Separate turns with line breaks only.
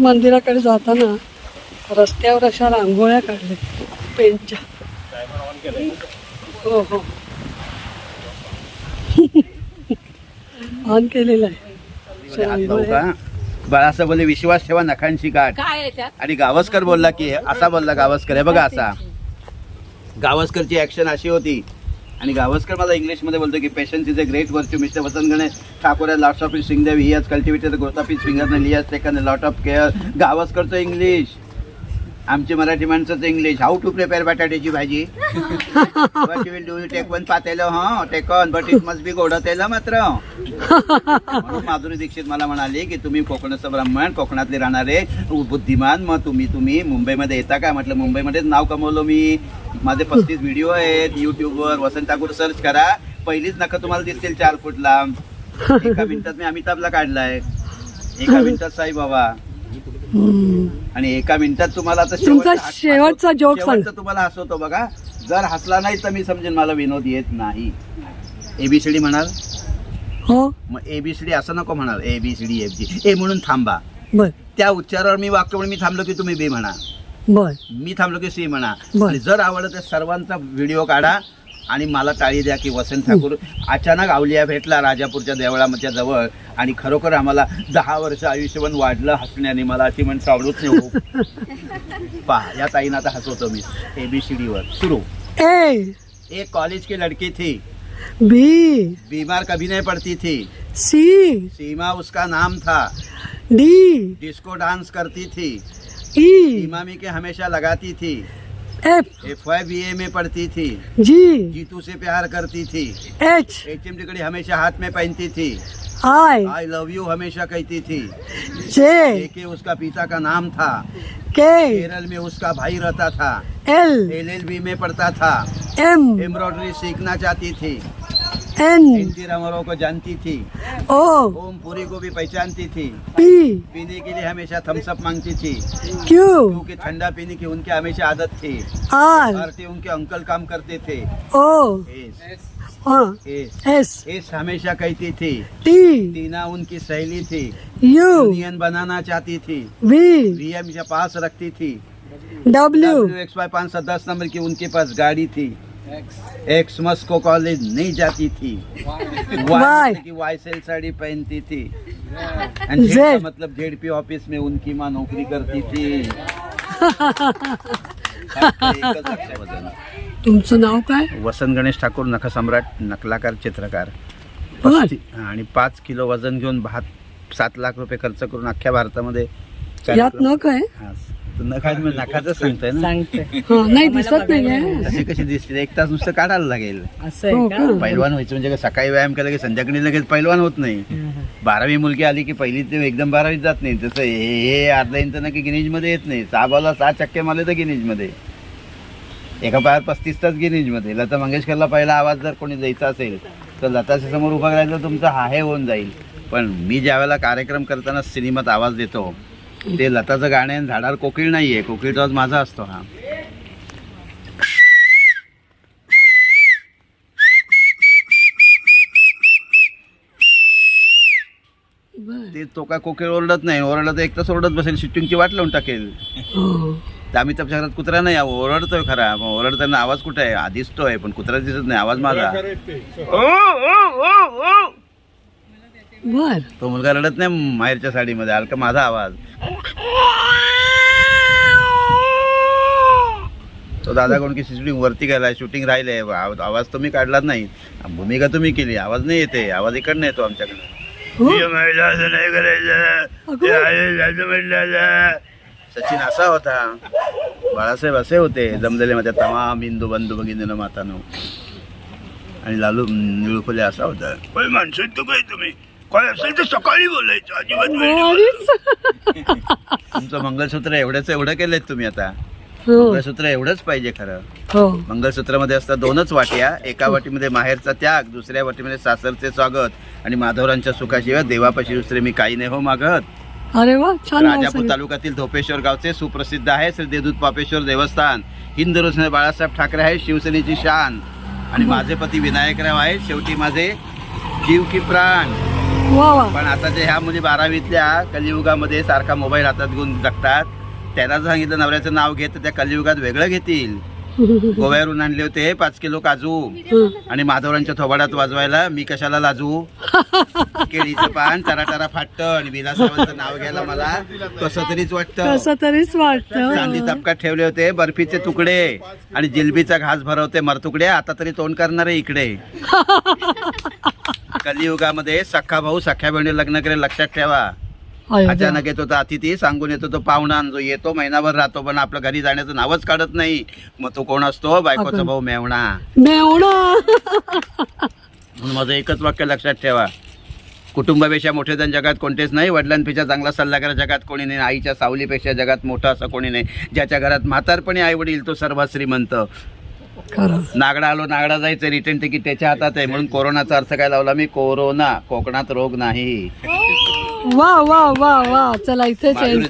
मंदिराकडे जाताना रस्त्यावर अशा रांगोळ्या काढल्या. पेंटच्या हो हो. ऑन केलेलं आहे.
बाळासाहेब बोलले विश्वास ठेवा नखांशी गाठ. आणि गावस्कर बोलला की असा बोलला गावस्कर. हे बघा असा. गावस्करची. ऍक्शन अशी होती आणि गावस्कर मला इंग्लिशमध्ये बोलतो की patience is a great virtue mister Vasant Ganesh Thakur lots of Singhdeo he has cultivated गोतापी finger he has taken lot of care गावस्करचं English आमची मराठी माणसाचं इंग्लिश हाऊ टू प्रिपेअर बटाट्याची भाजी? But will do take one पातेलं हा taken but it must be गोडतेलं मात्र. म्हणून माधुरी दीक्षित मला म्हणाली की तुम्ही कोकणाचं ब्राह्मण कोकणातले राहणारे बुद्धिमान मग तुम्ही तुम्ही मुंबईमध्ये येता का? म्हटलं मुंबईमध्येच नाव कमवलं मी. माझे पस्तीस व्हिडिओ आहेत युट्यूबवर वसंत ठाकूर सर्च करा. पहिलीच नका तुम्हाला दिसतील चार फूट लांब एका मिनिटात मी अमिताभला काढलाय. एका मिनिटात साईबाबा.
हम्म.
आणि एका मिनिटात तुम्हाला आता
तुमचा
शेवटचा-
शेवटचा joke सांग.
तुम्हाला हसवतो बघा. जर हसला नाही तर मी समजेन मला विनोद येत नाही. एबीसीडी म्हणाल?
हो.
मग एबीसीडी असं नको म्हणाल. एबीसीडी एफ जी ए म्हणून थांबा.
बर.
त्या उच्चारावर मी वाक्य म्हणून मी थांबलो की तुम्ही बी म्हणा.
बर.
मी थांबलो की सी म्हणा.
बर.
आणि जर आवडलं तर सर्वांचा व्हिडिओ काढा. आणि मला टाळी द्या की वसंत ठाकूर अचानक आवलिया भेटला राजापूरच्या देवळाच्या जवळ आणि खरोखर आम्हाला दहा वर्ष आयुष्यवन वाढलं हसण्याने. मला अशी म्हण सावडूच नाही हो. पहा या ताईनं आता हसवतो मी. एबीसीडी वर. सुरू.
ए.
एक कॉलेज की लड़की थी.
बी.
बीमार कभी नहीं पड़ती थी.
सी.
सीमा उसका नाम था.
डी.
डिस्को डांस करती थी.
ई.
इमामी के हमेशा लगाती थी.
F
F Y B A में पढ़ती थी।
जी
जीतू से प्यार करती थी।
एच
एच एम टिकड़ी हमेशा हाथ में पहनती थी।
आई
आई लव यू हमेशा कहती थी।
जे
के उसका पिता का नाम था।
के
केरल में उसका भाई रहता था।
एल
एल एल बी में पढ़ता था।
एम
एम्ब्रॉयडरी सीखना चाहती थी।
एन
रामाराव को जानती थी।
ओ।
ओम पुरी को भी पहचानती थी।
पी।
पीने के लिए हमेशा थम्सअप मांगती थी।
क्यू
क्योंकि ठंडा पीने की उनकी हमेशा आदत थी।
आर
आरती उनके अंकल काम करते थे।
ओ
एस
हाँ।
एस
एस
एस हमेशा कहती थी।
टी
टीना उनकी सहेली थी।
यू
यूनियन बनाना चाहती थी।
वी
वीएम के पास रखती थी।
डब्ल्यू
एक्स वाई पाँच सौ दस नंबर की उनके पास गाड़ी थी। एक्स मस्को कॉलेज नहीं जाती थी? वाई की साड़ी पहनती थी। मतलब जेडपी ऑफिस में उनकी माँ नौकरी करती थी.
तुमचं नाव काय?
वसंत गणेश ठाकूर नखसम्राट नकलाकार चित्रकार. आणि पाच किलो वजन घेऊन भात सात लाख रुपये खर्च करून अख्ख्या भारतामध्ये
यात न काय
नखा मी नखाच सांगतोय ना?
हा नाही दिसत नाहीये.
तशी कशी दिसते? एक तास नुसतं काढायला लागेल.
हो का?
पैलवान व्हायचं म्हणजे काय? सकाळी व्यायाम केला की संध्याकाळी लगेच पैलवान होत नाही. बारावी मुलगी आली की पहिली ते एकदम बारावीत जात नाही. तसं हे हे अर्धा इंच ना की गिनीजमध्ये येत नाही. सहा बॉलला सहा चक्के मारले तर गिनीजमध्ये एका पायावर पस्तीस तास गिनीजमध्ये लता मंगेशकरला पहिला आवाज जर कोणी द्यायचा असेल तर लताच्या समोर उभा राहिलं तर तुमचा हा हे होऊन जाईल. पण मी ज्यावेळेला कार्यक्रम करताना सिनेमात आवाज देतो ते लताचं गाणं आहे, झाडावर कोकिळ नाहीये. कोकिळचा आवाज माझा असतो हा. ते तो काय कोकिळ ओरडत नाही. ओरडत तर एक तास ओरडत बसेल. शूटिंगची वाट लावून टाकेल.
हो.
तर आम्ही त्या घरात कुत्रा नाही आहो, ओरडतोय खरा. मग ओरडताना आवाज कुठे आहे? हा दिसतोय पण कुत्रा दिसत नाही. आवाज माझा.
बर.
तो मुलगा रडत नाही माहेरच्या साडीमध्ये. हलका माझा आवाज. तो दादा कोण की शूटिंग वरती गेलाय शूटिंग राहिले आव- आवाज तुम्ही काढलाच नाही. भूमिका तुम्ही केली. आवाज नाही येते आवाज इकडनं येतो आमच्याकडे.
हो?
नाही करायचं. हे. सचिन असा होता. बाळासाहेब असे होते जमलेले माझ्या तमाम हिंदू बंधू भगिनीनं मातानो. आणि लालू निळफुले असा होता. काय माणसं काय तुम्ही? काय असेल तर सकाळी बोलायचं. अजिबात. तुमचं मंगलसूत्र एवढंच एवढं केलंय तुम्ही आता. मंगळसूत्र एवढंच पाहिजे खरं.
हो.
मंगळसूत्रामध्ये असतात दोनच वाट्या एका वाटीमध्ये माहेरचा त्याग दुसऱ्या वाटीमध्ये सासरचे स्वागत आणि माधवरांच्या सुखाशिवाय देवापाशी दुसरे मी काही नाही हो मागत.
अरे वा छान नाव
राजापूर
सांगितलं.
तालुक्यातील धोपेश्वर गावचे सुप्रसिद्ध आहे श्री देदूत पापेश्वर देवस्थान. हिंदू बाळासाहेब ठाकरे आहे शिवसेनेची शान. आणि माझे पती विनायकराव आहेत शेवटी माझे जीव की प्राण.
वा वा.
पण आता जे ह्या मुली बारावीतल्या कलियुगामध्ये सारखा मोबाईल हातात घेऊन जगतात जर सांगितलं नवऱ्याचं नाव घेत तर त्या कलियुगात वेगळं घेतील. गोव्यावरून आणले होते पाच किलो काजू. आणि माधवरांच्या थोबाडात वाजवायला मी कशाला लाजू? केळीचं पान टरा टरा फाटत. आणि विलासरावांचं नाव घ्यायला मला कसं तरीच वाटतं.
कसं तरीच
चांदी
वाटत
तपकात ठेवले होते बर्फीचे तुकडे. आणि जिलबीचा घास भरवते मरतुकडे. आता तरी तोंड करणार आहे इकडे. कलियुगामध्ये सख्खा भाऊ सख्या बहिणी लग्न करेल लक्षात ठेवा. अचानक येतो तो अतिथी सांगून येतो तो पाहुणा जो येतो महिनाभर राहतो पण आपल्या घरी जाण्याचं नावच काढत नाही. मग तो कोण असतो? बायकोचा. भाऊ मेवणा.
मेवणं.
म्हणून माझं एकच वाक्य लक्षात ठेवा. कुटुंबापेक्षा मोठे जण जगात कोणतेच नाही. वडिलांपेक्षा चांगला सल्लागार जगात कोणी नाही. आईच्या सावलीपेक्षा जगात मोठा असं कोणी नाही. ज्याच्या घरात म्हातारपणी आई वडील तो सर्वात श्रीमंत. नागडा आलो नागडा जायचं. रिटर्न तिकीट त्याच्या हातात आहे. म्हणून कोरोनाचा अर्थ काय लावला मी? कोरोना. कोकणात रोग नाही.
वा वा वा वा चला इथेच
माधुरी
end